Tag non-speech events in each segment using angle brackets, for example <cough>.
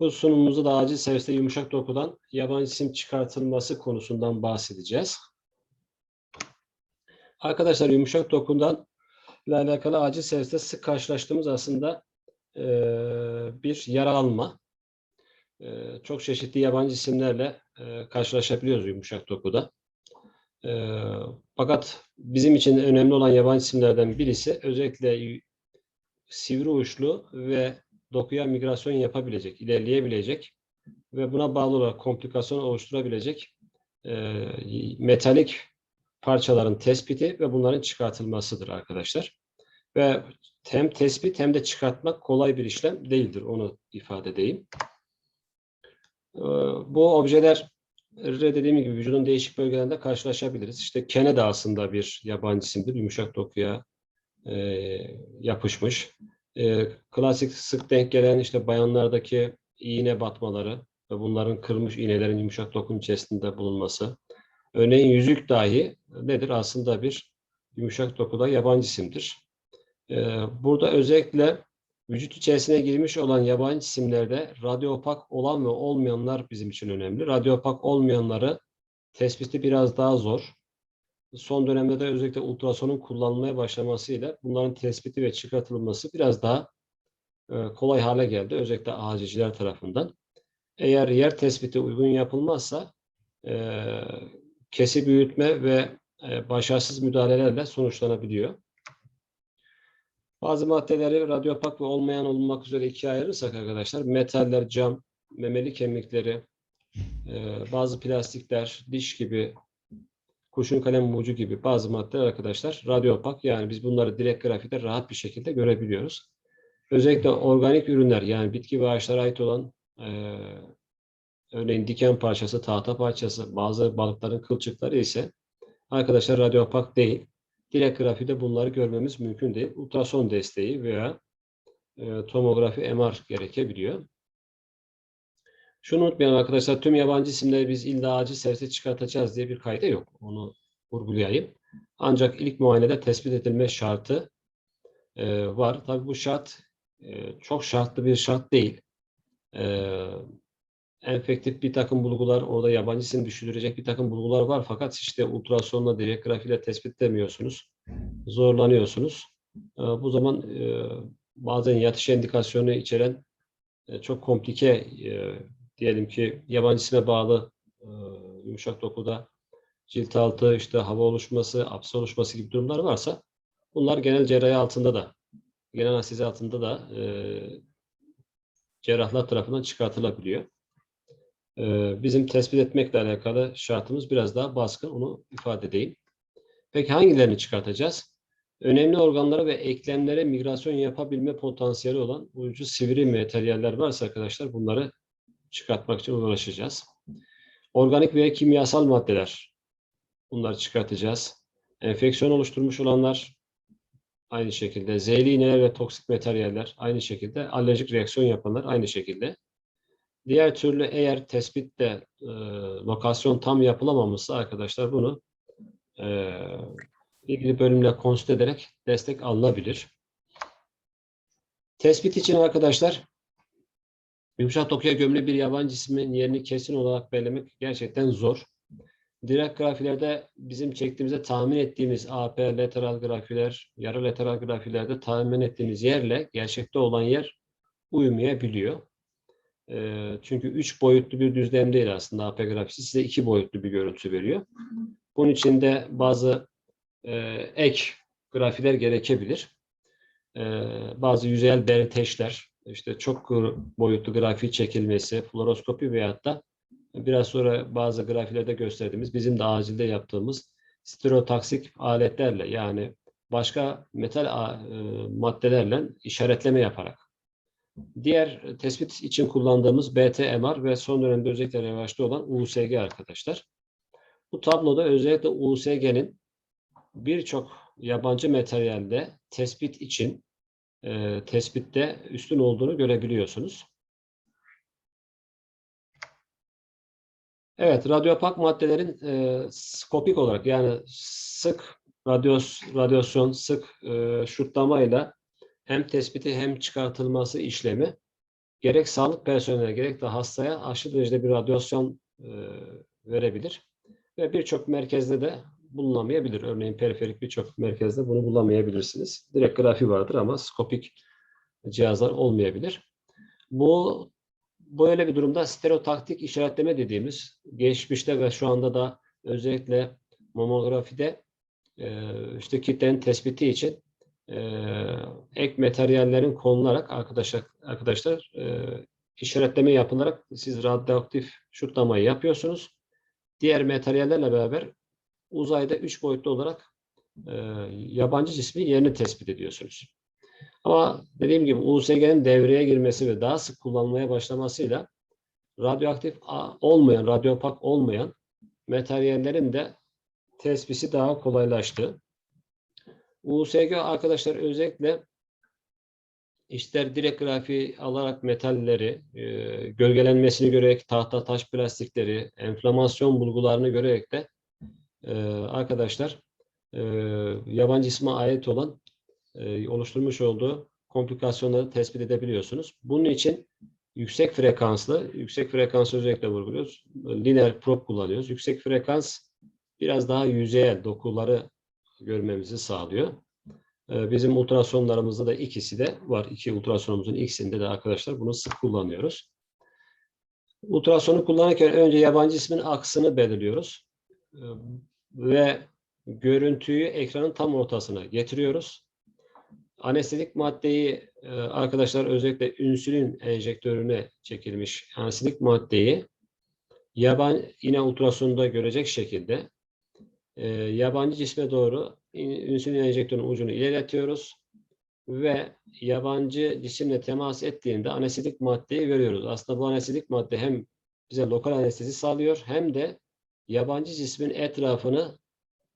Bu sunumumuzda da acil serviste yumuşak dokudan yabancı isim çıkartılması konusundan bahsedeceğiz. Arkadaşlar yumuşak dokundan ile alakalı acil serviste sık karşılaştığımız aslında e, bir yara alma. E, çok çeşitli yabancı isimlerle e, karşılaşabiliyoruz yumuşak dokuda. E, fakat bizim için önemli olan yabancı isimlerden birisi özellikle sivri uçlu ve dokuya migrasyon yapabilecek, ilerleyebilecek ve buna bağlı olarak komplikasyon oluşturabilecek e, metalik parçaların tespiti ve bunların çıkartılmasıdır arkadaşlar. Ve hem tespit hem de çıkartmak kolay bir işlem değildir. Onu ifade edeyim. E, bu objeler dediğim gibi vücudun değişik bölgelerinde karşılaşabiliriz. İşte kene de aslında bir yabancı isimdir. Yumuşak dokuya e, yapışmış. E, klasik sık denk gelen işte bayanlardaki iğne batmaları ve bunların kırılmış iğnelerin yumuşak dokun içerisinde bulunması. Örneğin yüzük dahi nedir? Aslında bir yumuşak dokuda yabancı isimdir. E, burada özellikle vücut içerisine girmiş olan yabancı isimlerde radyopak olan ve olmayanlar bizim için önemli. Radyopak olmayanları tespiti biraz daha zor. Son dönemde de özellikle ultrasonun kullanılmaya başlamasıyla bunların tespiti ve çıkartılması biraz daha e, kolay hale geldi. Özellikle acilciler tarafından. Eğer yer tespiti uygun yapılmazsa e, kesi büyütme ve e, başarısız müdahalelerle sonuçlanabiliyor. Bazı maddeleri radyopak ve olmayan olmak üzere ikiye ayırırsak arkadaşlar metaller, cam, memeli kemikleri, bazı plastikler, diş gibi kurşun kalem ucu gibi bazı maddeler arkadaşlar radyopak yani biz bunları direkt grafide rahat bir şekilde görebiliyoruz. Özellikle organik ürünler yani bitki ve ağaçlara ait olan e, örneğin diken parçası, tahta parçası, bazı balıkların kılçıkları ise arkadaşlar radyopak değil. Direkt grafide bunları görmemiz mümkün değil. Ultrason desteği veya e, tomografi MR gerekebiliyor. Şunu unutmayalım arkadaşlar, tüm yabancı isimleri biz illa acil servise çıkartacağız diye bir kayda yok. Onu vurgulayayım. Ancak ilk muayenede tespit edilme şartı e, var. Tabii bu şart e, çok şartlı bir şart değil. E, enfektif bir takım bulgular, orada yabancı isim düşürecek bir takım bulgular var. Fakat işte ultrasonla, direkt grafiyle tespit edemiyorsunuz. Zorlanıyorsunuz. E, bu zaman e, bazen yatış indikasyonu içeren e, çok komplike e, diyelim ki yabancı isme bağlı e, yumuşak dokuda cilt altı, işte hava oluşması, apse oluşması gibi durumlar varsa bunlar genel cerrahi altında da, genel anestezi altında da e, cerrahlar tarafından çıkartılabiliyor. E, bizim tespit etmekle alakalı şartımız biraz daha baskın, onu ifade edeyim. Peki hangilerini çıkartacağız? Önemli organlara ve eklemlere migrasyon yapabilme potansiyeli olan ucu sivri materyaller varsa arkadaşlar bunları çıkartmak için uğraşacağız. Organik veya kimyasal maddeler. Bunları çıkartacağız. Enfeksiyon oluşturmuş olanlar aynı şekilde. Zehirli iğneler ve toksik materyaller aynı şekilde. Alerjik reaksiyon yapanlar aynı şekilde. Diğer türlü eğer tespitte e, lokasyon tam yapılamamışsa arkadaşlar bunu e, ilgili bölümle konsült ederek destek alınabilir. Tespit için arkadaşlar Yumuşak dokuya gömülü bir yabancı ismin yerini kesin olarak belirlemek gerçekten zor. Direkt grafilerde bizim çektiğimizde tahmin ettiğimiz AP lateral grafiler, yarı lateral grafilerde tahmin ettiğimiz yerle gerçekte olan yer uyumayabiliyor. E, çünkü üç boyutlu bir düzlem değil aslında AP grafisi size iki boyutlu bir görüntü veriyor. Bunun için de bazı e, ek grafiler gerekebilir. E, bazı yüzeyel deriteşler, işte çok boyutlu grafik çekilmesi, fluoroskopi veyahut da biraz sonra bazı grafilerde gösterdiğimiz, bizim de acilde yaptığımız stereotaksik aletlerle yani başka metal e, maddelerle işaretleme yaparak. Diğer tespit için kullandığımız BT-MR ve son dönemde özellikle revaçta olan USG arkadaşlar. Bu tabloda özellikle USG'nin birçok yabancı materyalde tespit için e, tespitte üstün olduğunu görebiliyorsunuz. Evet, radyopak maddelerin e, skopik olarak yani sık radyos, radyasyon, sık e, şutlama ile hem tespiti hem çıkartılması işlemi gerek sağlık personeline gerek de hastaya aşırı derecede bir radyasyon e, verebilir. Ve birçok merkezde de bulunamayabilir. Örneğin periferik birçok merkezde bunu bulamayabilirsiniz. Direkt grafi vardır ama skopik cihazlar olmayabilir. Bu böyle bir durumda stereotaktik işaretleme dediğimiz geçmişte ve şu anda da özellikle mamografide e, işte kitlenin tespiti için e, ek materyallerin konularak arkadaşlar arkadaşlar e, işaretleme yapılarak siz radyoaktif şutlamayı yapıyorsunuz. Diğer materyallerle beraber uzayda üç boyutlu olarak e, yabancı cismin yerini tespit ediyorsunuz. Ama dediğim gibi USG'nin devreye girmesi ve daha sık kullanılmaya başlamasıyla radyoaktif olmayan, radyopak olmayan materyallerin de tespiti daha kolaylaştı. USG arkadaşlar özellikle ister direkt grafiği alarak metalleri, e, gölgelenmesini görerek tahta taş plastikleri, enflamasyon bulgularını görerek de e, arkadaşlar e, yabancı isme ait olan e, oluşturmuş olduğu komplikasyonları tespit edebiliyorsunuz. Bunun için yüksek frekanslı, yüksek frekans özellikle vurguluyoruz. Lineer probe kullanıyoruz. Yüksek frekans biraz daha yüzeyel dokuları görmemizi sağlıyor. E, bizim ultrasonlarımızda da ikisi de var. İki ultrasonumuzun ikisinde de arkadaşlar bunu sık kullanıyoruz. Ultrasonu kullanırken önce yabancı ismin aksını belirliyoruz. Ve görüntüyü ekranın tam ortasına getiriyoruz. Anestezik maddeyi e, arkadaşlar özellikle insülin enjektörüne çekilmiş anestezik maddeyi yaban yine ultrasonda görecek şekilde e, yabancı cisme doğru insülin enjektörünün ucunu ilerletiyoruz ve yabancı cisimle temas ettiğinde anestezik maddeyi veriyoruz. Aslında bu anestezik madde hem bize lokal anestezi sağlıyor hem de yabancı cismin etrafını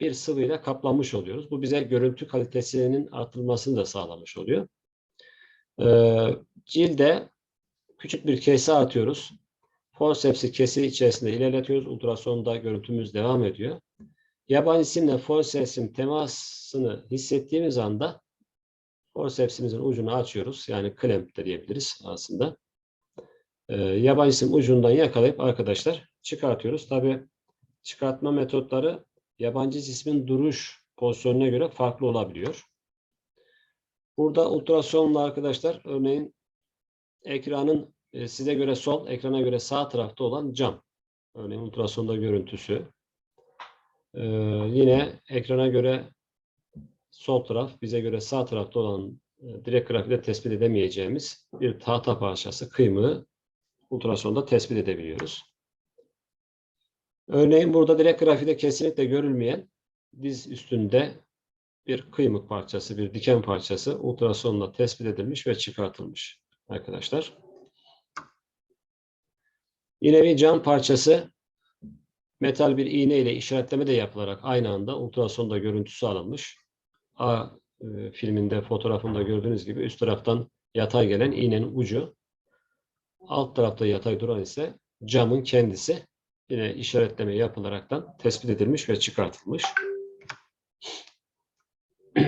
bir sıvıyla kaplamış oluyoruz. Bu bize görüntü kalitesinin artırılmasını da sağlamış oluyor. Ee, cilde küçük bir kese atıyoruz. Forceps'i kesi içerisinde ilerletiyoruz. Ultrasonda görüntümüz devam ediyor. Yabancı cisimle forceps'in temasını hissettiğimiz anda forceps'imizin ucunu açıyoruz. Yani klemp de diyebiliriz aslında. Ee, yabancı cisim ucundan yakalayıp arkadaşlar çıkartıyoruz. Tabi çıkartma metotları yabancı cismin duruş pozisyonuna göre farklı olabiliyor. Burada ultrasonla arkadaşlar örneğin ekranın e, size göre sol, ekrana göre sağ tarafta olan cam. Örneğin ultrasonda görüntüsü. Ee, yine ekrana göre sol taraf, bize göre sağ tarafta olan e, direkt grafikte tespit edemeyeceğimiz bir tahta parçası, kıymığı ultrasonda tespit edebiliyoruz. Örneğin burada direkt grafikte kesinlikle görülmeyen diz üstünde bir kıymık parçası, bir diken parçası ultrasonla tespit edilmiş ve çıkartılmış arkadaşlar. Yine bir cam parçası metal bir iğne ile işaretleme de yapılarak aynı anda ultrasonda görüntüsü alınmış. A e, filminde, fotoğrafında gördüğünüz gibi üst taraftan yatay gelen iğnenin ucu, alt tarafta yatay duran ise camın kendisi yine işaretleme yapılaraktan tespit edilmiş ve çıkartılmış. <clears throat>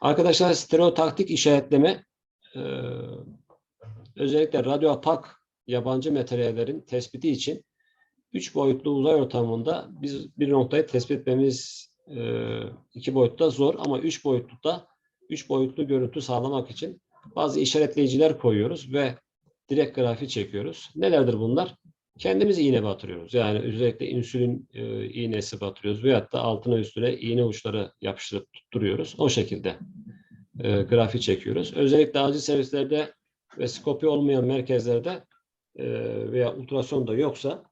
Arkadaşlar stereotaktik işaretleme e, özellikle radyoapak yabancı materyallerin tespiti için üç boyutlu uzay ortamında biz bir noktayı tespit etmemiz e, iki boyutta zor ama üç boyutlu da üç boyutlu görüntü sağlamak için bazı işaretleyiciler koyuyoruz ve direkt grafi çekiyoruz. Nelerdir bunlar? Kendimiz iğne batırıyoruz. Yani özellikle insülin e, iğnesi batırıyoruz veyahut da altına üstüne iğne uçları yapıştırıp tutturuyoruz. O şekilde e, grafi çekiyoruz. Özellikle acil servislerde ve skopi olmayan merkezlerde e, veya ultrason da yoksa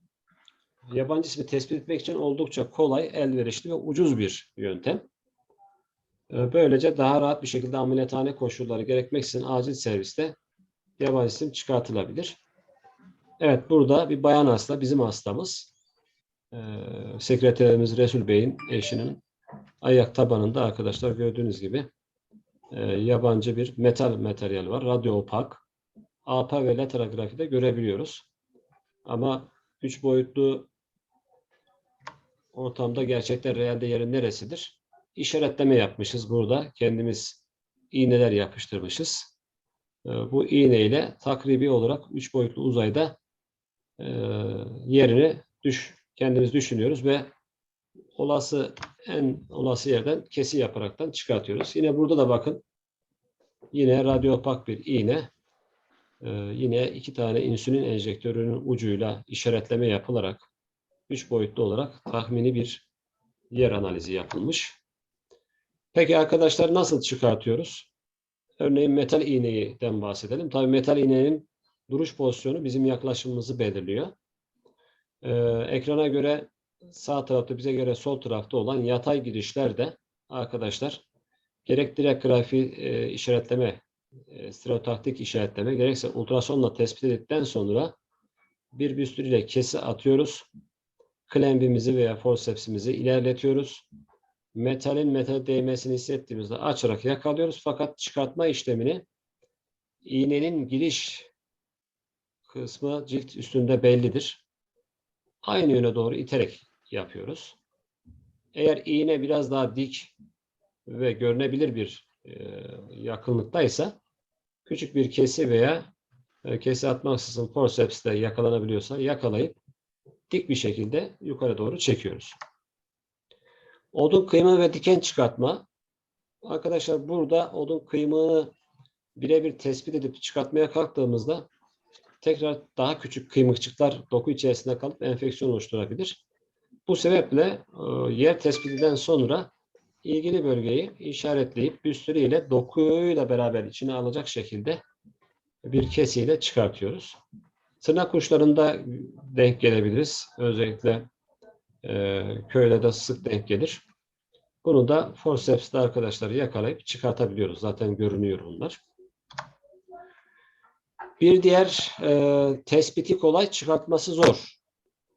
yabancı ismi tespit etmek için oldukça kolay, elverişli ve ucuz bir yöntem. E, böylece daha rahat bir şekilde ameliyathane koşulları gerekmeksizin acil serviste yabancı isim çıkartılabilir. Evet burada bir bayan hasta, bizim hastamız. Ee, sekreterimiz Resul Bey'in eşinin ayak tabanında arkadaşlar gördüğünüz gibi e, yabancı bir metal materyal var. Radyo opak. APA ve laterografide görebiliyoruz. Ama üç boyutlu ortamda gerçekten realde yerin neresidir? İşaretleme yapmışız burada. Kendimiz iğneler yapıştırmışız. e, bu iğne ile takribi olarak üç boyutlu uzayda e, yerini düş, kendimiz düşünüyoruz ve olası en olası yerden kesi yaparaktan çıkartıyoruz. Yine burada da bakın yine radyopak bir iğne e, yine iki tane insülin enjektörünün ucuyla işaretleme yapılarak üç boyutlu olarak tahmini bir yer analizi yapılmış. Peki arkadaşlar nasıl çıkartıyoruz? Örneğin metal iğneyden bahsedelim. Tabii metal iğnenin duruş pozisyonu bizim yaklaşımımızı belirliyor. Ee, ekrana göre sağ tarafta bize göre sol tarafta olan yatay girişler de arkadaşlar gerek direkt grafiği e, işaretleme, e, stereotaktik işaretleme gerekse ultrasonla tespit edildikten sonra bir büstür kesi atıyoruz. Klembimizi veya forcepsimizi ilerletiyoruz. Metalin metal değmesini hissettiğimizde açarak yakalıyoruz. Fakat çıkartma işlemini iğnenin giriş kısmı cilt üstünde bellidir. Aynı yöne doğru iterek yapıyoruz. Eğer iğne biraz daha dik ve görünebilir bir e, yakınlıktaysa küçük bir kesi veya e, kesi atmaksızın forceps'te yakalanabiliyorsa yakalayıp dik bir şekilde yukarı doğru çekiyoruz. Odun kıyma ve diken çıkartma. Arkadaşlar burada odun kıymığını birebir tespit edip çıkartmaya kalktığımızda tekrar daha küçük kıymıkçıklar doku içerisinde kalıp enfeksiyon oluşturabilir. Bu sebeple e, yer tespitinden sonra ilgili bölgeyi işaretleyip büstürü ile dokuyla beraber içine alacak şekilde bir kesiyle çıkartıyoruz. Tırnak uçlarında denk gelebiliriz. Özellikle e, köyde de sık denk gelir. Bunu da forceps'te arkadaşları yakalayıp çıkartabiliyoruz. Zaten görünüyor bunlar. Bir diğer e, tespiti kolay, çıkartması zor.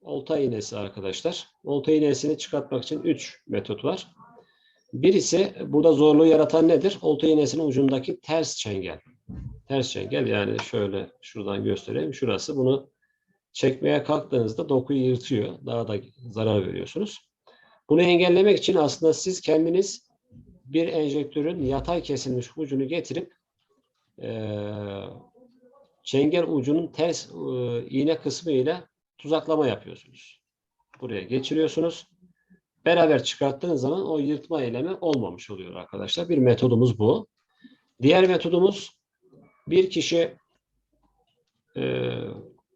Olta iğnesi arkadaşlar. Olta iğnesini çıkartmak için 3 metot var. Birisi burada zorluğu yaratan nedir? Olta iğnesinin ucundaki ters çengel. Ters çengel yani şöyle şuradan göstereyim. Şurası bunu çekmeye kalktığınızda dokuyu yırtıyor. Daha da zarar veriyorsunuz. Bunu engellemek için aslında siz kendiniz bir enjektörün yatay kesilmiş ucunu getirip e, çengel ucunun ters e, iğne kısmı ile tuzaklama yapıyorsunuz. Buraya geçiriyorsunuz. Beraber çıkarttığınız zaman o yırtma eylemi olmamış oluyor arkadaşlar. Bir metodumuz bu. Diğer metodumuz bir kişi e,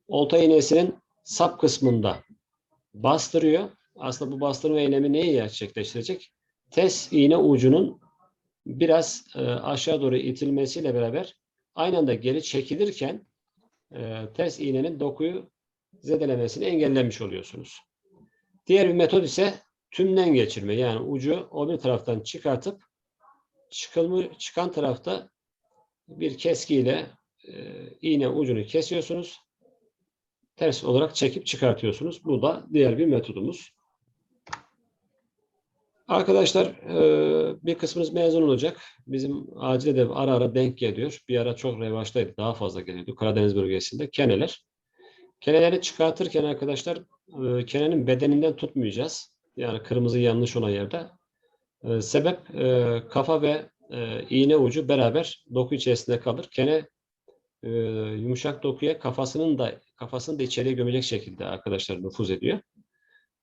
olta iğnesinin sap kısmında bastırıyor. Aslında bu bastırma eylemi neyi gerçekleştirecek? Test iğne ucunun biraz e, aşağı doğru itilmesiyle beraber aynı anda geri çekilirken e, ters iğnenin dokuyu zedelemesini engellemiş oluyorsunuz. Diğer bir metot ise tümden geçirme. Yani ucu o bir taraftan çıkartıp çıkılma, çıkan tarafta bir keskiyle e, iğne ucunu kesiyorsunuz. Ters olarak çekip çıkartıyorsunuz. Bu da diğer bir metodumuz. Arkadaşlar e, bir kısmınız mezun olacak. Bizim acil de ara ara denk geliyor. Bir ara çok revaçtaydı. Daha fazla geliyordu Karadeniz bölgesinde. Keneler. Keneleri çıkartırken arkadaşlar e, kenenin bedeninden tutmayacağız. Yani kırmızı yanlış olan yerde. E, sebep kafa ve iğne ucu beraber doku içerisinde kalır. Kene yumuşak dokuya kafasının da kafasını da içeriye gömecek şekilde arkadaşlar nüfuz ediyor.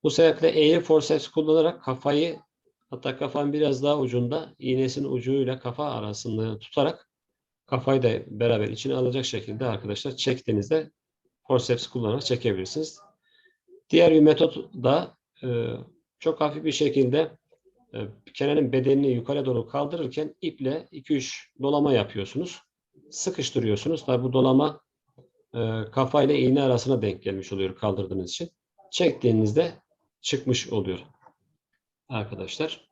Bu sebeple eğri forceps kullanarak kafayı Hatta kafan biraz daha ucunda iğnesinin ucuyla kafa arasında tutarak kafayı da beraber içine alacak şekilde arkadaşlar çektiğinizde forceps kullanarak çekebilirsiniz. Diğer bir metot da e, çok hafif bir şekilde e, kenarın bedenini yukarı doğru kaldırırken iple 2-3 dolama yapıyorsunuz. Sıkıştırıyorsunuz. Tabi bu dolama e, kafa ile iğne arasına denk gelmiş oluyor kaldırdığınız için. Çektiğinizde çıkmış oluyor arkadaşlar.